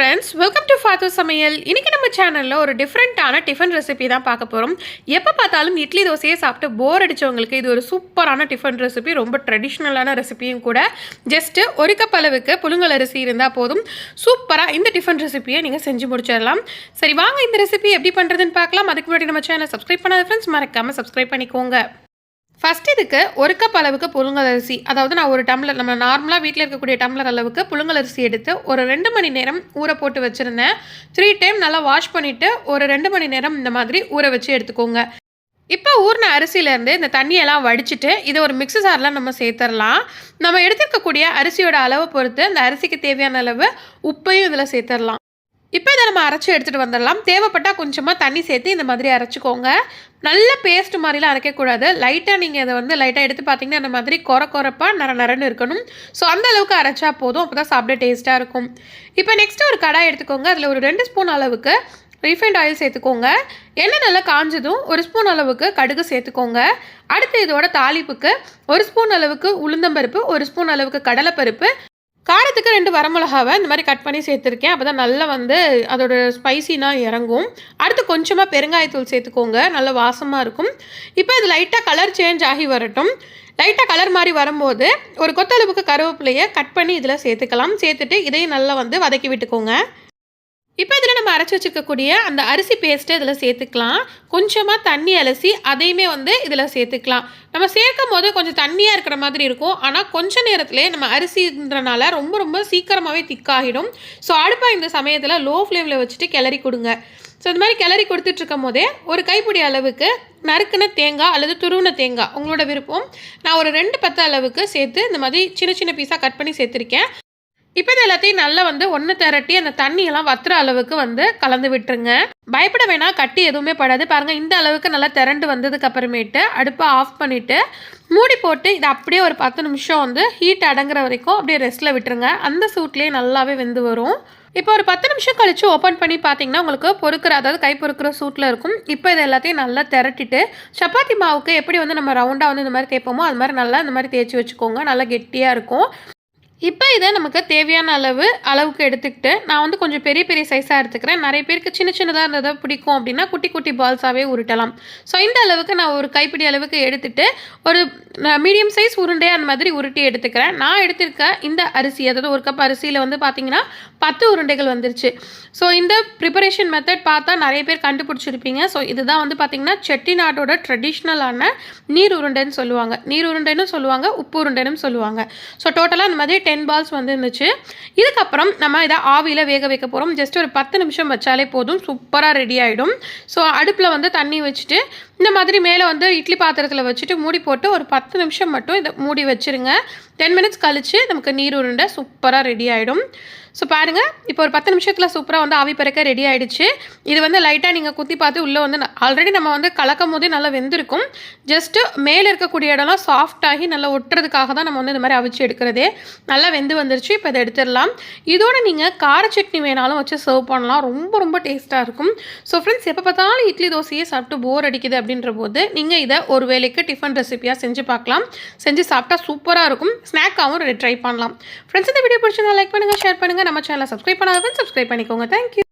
Friends welcome to ஃபாத்து சமையல் இன்னைக்கு நம்ம சேனலில் ஒரு டிஃப்ரெண்ட்டான டிஃபன் ரெசிபி தான் பார்க்க போகிறோம் எப்போ பார்த்தாலும் இட்லி தோசையை சாப்பிட்டு போர் அடிச்சவங்களுக்கு இது ஒரு சூப்பரான டிஃபன் ரெசிபி ரொம்ப ட்ரெடிஷ்னலான ரெசிபியும் கூட. ஜஸ்ட்டு ஒரு கப் அளவுக்கு புழுங்கல் அரிசி இருந்தால் போதும். சூப்பராக இந்த டிஃபன் ரெசிபியை நீங்கள் செஞ்சு முடிச்சிடலாம். சரி வாங்க இந்த ரெசிபி எப்படி பண்ணுறதுன்னு பார்க்கலாம். அதுக்கு முன்னாடி நம்ம சேனலை சப்ஸ்கிரைப் பண்ணாத ஃப்ரெண்ட்ஸ் மறக்காமல் சப்ஸ்கிரைப் பண்ணிக்கோங்க. ஃபஸ்ட் இதுக்கு ஒரு கப் அளவுக்கு புழுங்கல் அரிசி. அதாவது நான் ஒரு டம்ளர் நம்ம நார்மலாக வீட்டில் இருக்கக்கூடிய டம்ளர் அளவுக்கு புழுங்கல் அரிசி எடுத்து ஒரு ரெண்டு மணி நேரம் ஊற போட்டு வச்சுருந்தேன். த்ரீ டைம் நல்லா வாஷ் பண்ணிவிட்டு ஒரு ரெண்டு மணி நேரம் இந்த மாதிரி ஊற வச்சு எடுத்துக்கோங்க. இப்போ ஊறின அரிசியிலேருந்து இந்த தண்ணியெல்லாம் வடிச்சிட்டு இதை ஒரு மிக்ஸி சாரில் நம்ம சேர்த்துடலாம் நம்ம எடுத்துருக்கக்கூடிய அரிசியோட அளவை பொறுத்து அந்த அரிசிக்கு தேவையான அளவு உப்பையும் இதில் சேர்த்துடலாம் இப்போ இதை நம்ம அரைச்சி எடுத்துகிட்டு வந்துடலாம். தேவைப்பட்டால் கொஞ்சமாக தண்ணி சேர்த்து இந்த மாதிரி அரைச்சிக்கோங்க. நல்ல பேஸ்ட் மாதிரிலாம் அரைக்கக்கூடாது. லைட்டாக நீங்கள் அதை வந்து லைட்டாக எடுத்து பார்த்தீங்கன்னா அந்த மாதிரி குற குறப்பாக நர நரன்னு இருக்கணும். ஸோ அந்த அளவுக்கு அரைச்சா போதும். அப்போ தான் சாப்பிட டேஸ்ட்டாக இருக்கும். இப்போ நெக்ஸ்ட்டு ஒரு கடாய் எடுத்துக்கோங்க. அதில் ஒரு ரெண்டு ஸ்பூன் அளவுக்கு ரீஃபைண்ட் ஆயில் சேர்த்துக்கோங்க. எண்ணெய் நல்லா காஞ்சதும் ஒரு ஸ்பூன் அளவுக்கு கடுகு சேர்த்துக்கோங்க. அடுத்து இதோட தாளிப்புக்கு ஒரு ஸ்பூன் அளவுக்கு உளுந்தம்பருப்பு ஒரு ஸ்பூன் அளவுக்கு கடலைப்பருப்பு காரத்துக்கு ரெண்டு வரமிளகாவை இந்த மாதிரி கட் பண்ணி சேர்த்துருக்கேன். அப்போ தான் நல்லா வந்து அதோட ஸ்பைசினா இறங்கும். அடுத்து கொஞ்சமாக பெருங்காயத்தூள் சேர்த்துக்கோங்க. நல்ல வாசமாக இருக்கும். இப்போ இது லைட்டாக கலர் சேஞ்ச் ஆகி வரட்டும். லைட்டாக கலர் மாதிரி வரும்போது ஒரு கொத்தளவுக்கு கருவேப்பிலையை கட் பண்ணி இதில் சேர்த்துக்கலாம். சேர்த்துட்டு இதையும் நல்லா வந்து வதக்கி விட்டுக்கோங்க. இப்போ இதில் நம்ம அரைச்சி வச்சுக்கக்கூடிய அந்த அரிசி பேஸ்ட்டை இதில் சேர்த்துக்கலாம். கொஞ்சமாக தண்ணி அலசி அதையுமே வந்து இதில் சேர்த்துக்கலாம். நம்ம சேர்க்கும் போது கொஞ்சம் தண்ணியாக இருக்கிற மாதிரி இருக்கும். ஆனால் கொஞ்ச நேரத்திலே நம்ம அரிசின்றனால ரொம்ப ரொம்ப சீக்கிரமாகவே திக்காகிடும் ஸோ அடுப்பாக இந்த சமயத்தில் லோ ஃப்ளேமில் வச்சுட்டு கிளறி கொடுங்க. ஸோ இந்த மாதிரி கிளறி கொடுத்துட்ருக்கும் போதே ஒரு கைப்பிடி அளவுக்கு நறுக்குன தேங்காய் அல்லது துருவின தேங்காய் உங்களோட விருப்பம். நான் ஒரு ரெண்டு பத்து அளவுக்கு சேர்த்து இந்த மாதிரி சின்ன சின்ன பீஸாக கட் பண்ணி சேர்த்துருக்கேன். இப்போ இது எல்லாத்தையும் நல்லா வந்து ஒன்று திரட்டி அந்த தண்ணியெல்லாம் வத்துற அளவுக்கு வந்து கலந்து விட்டுருங்க. பயப்பட வேணாம் கட்டி எதுவுமே படாது. பாருங்கள் இந்த அளவுக்கு நல்லா திரண்டு வந்ததுக்கு அப்புறமேட்டு அடுப்பை ஆஃப் பண்ணிவிட்டு மூடி போட்டு இதை அப்படியே ஒரு பத்து நிமிஷம் வந்து ஹீட் அடங்குற வரைக்கும் அப்படியே ரெஸ்ட்டில் விட்டுருங்க. அந்த சூட்லேயே நல்லாவே வெந்து வரும். இப்போ ஒரு பத்து நிமிஷம் கழித்து ஓப்பன் பண்ணி பார்த்தீங்கன்னா உங்களுக்கு பொறுக்கிற அதாவது கை பொறுக்கிற சூட்டில் இருக்கும். இப்போ இது எல்லாத்தையும் நல்லா திரட்டிட்டு சப்பாத்தி மாவுக்கு எப்படி வந்து நம்ம ரவுண்டாக வந்து இந்த மாதிரி தேய்ப்போமோ அது மாதிரி நல்லா இந்த மாதிரி தேய்ச்சி வச்சுக்கோங்க. நல்லா கெட்டியாக இருக்கும். இப்போ இதை நமக்கு தேவையான அளவு அளவுக்கு எடுத்துக்கிட்டு நான் வந்து கொஞ்சம் பெரிய பெரிய சைஸாக எடுத்துக்கிறேன். நிறைய பேருக்கு சின்ன சின்னதாக இருந்ததை பிடிக்கும் அப்படின்னா குட்டி குட்டி பால்ஸாகவே உருட்டலாம். ஸோ இந்த அளவுக்கு நான் ஒரு கைப்பிடி அளவுக்கு எடுத்துட்டு ஒரு மீடியம் சைஸ் உருண்டை அந்த மாதிரி உருட்டி எடுத்துக்கிறேன். நான் எடுத்திருக்க இந்த அரிசி அதாவது ஒரு கப் அரிசியில் வந்து பார்த்தீங்கன்னா பத்து உருண்டைகள் வந்துருச்சு. ஸோ இந்த ப்ரிப்பரேஷன் மெத்தட் பார்த்தா நிறைய பேர் கண்டுபிடிச்சிருப்பீங்க. ஸோ இதுதான் வந்து பார்த்திங்கன்னா செட்டிநாட்டோட ட்ரெடிஷ்னலான நீர் உருண்டைன்னு சொல்லுவாங்க. நீர் உருண்டைன்னு சொல்லுவாங்க உப்பு உருண்டைன்னு சொல்லுவாங்க. ஸோ டோட்டலாக இந்த மாதிரி டென் பால்ஸ் வந்து இருந்துச்சு இதுக்கப்புறம் நம்ம இதை ஆவியில் வேக வைக்க போகிறோம் ஜஸ்ட் ஒரு பத்து நிமிஷம் வச்சாலே போதும். சூப்பராக ரெடி ஆகிடும் ஸோ அடுப்பில் வந்து தண்ணி வச்சுட்டு இந்த மாதிரி மேலே வந்து இட்லி பாத்திரத்தில் வச்சுட்டு மூடி போட்டு ஒரு பத்து நிமிஷம் மட்டும் இதை மூடி வச்சுருங்க. டென் மினிட்ஸ் கழித்து நமக்கு நீர் உருண்டை சூப்பராக ரெடி ஆகிடும் ஸோ பாருங்கள் இப்போ ஒரு பத்து நிமிஷத்தில் சூப்பராக வந்து ஆவி பறக்க ரெடி ஆகிடுச்சு இது வந்து லைட்டாக நீங்கள் குத்தி பார்த்து உள்ளே வந்து ஆல்ரெடி நம்ம வந்து கலக்கும் போதே நல்லா வெந்திருக்கும். ஜஸ்ட்டு மேலே இருக்கக்கூடிய இடம்லாம் சாஃப்டாகி நல்லா ஒட்டுறதுக்காக தான் நம்ம வந்து இந்த மாதிரி அவிச்சு எடுக்கிறதே. நல்லா வெந்து வந்துருச்சு இப்போ இதை எடுத்துடலாம். இதோட நீங்கள் கார சட்னி வேணாலும் வச்சு சர்வ் பண்ணலாம். ரொம்ப ரொம்ப டேஸ்ட்டாக இருக்கும். ஸோ ஃப்ரெண்ட்ஸ் எப்போ பார்த்தாலும் இட்லி தோசையே சாப்பிட்டு போர் அடிக்குது அப்படின்ற போது நீங்கள் இதை ஒரு வேலைக்கு டிஃபன் ரெசிபியாக செஞ்சு பார்க்கலாம். செஞ்சு சாப்பிட்டா சூப்பராக இருக்கும். ஸ்நாக்காகவும் ட்ரை பண்ணலாம். ஃப்ரெண்ட்ஸ் இந்த வீடியோ பிடிச்சிருந்தா லைக் பண்ணுங்கள் ஷேர் பண்ணுங்கள் நம்ம சேனலை சப்ஸ்கிரைப் பண்ணாதவங்க சப்ஸ்கிரைப் பண்ணிக்கோங்க. தேங்க்யூ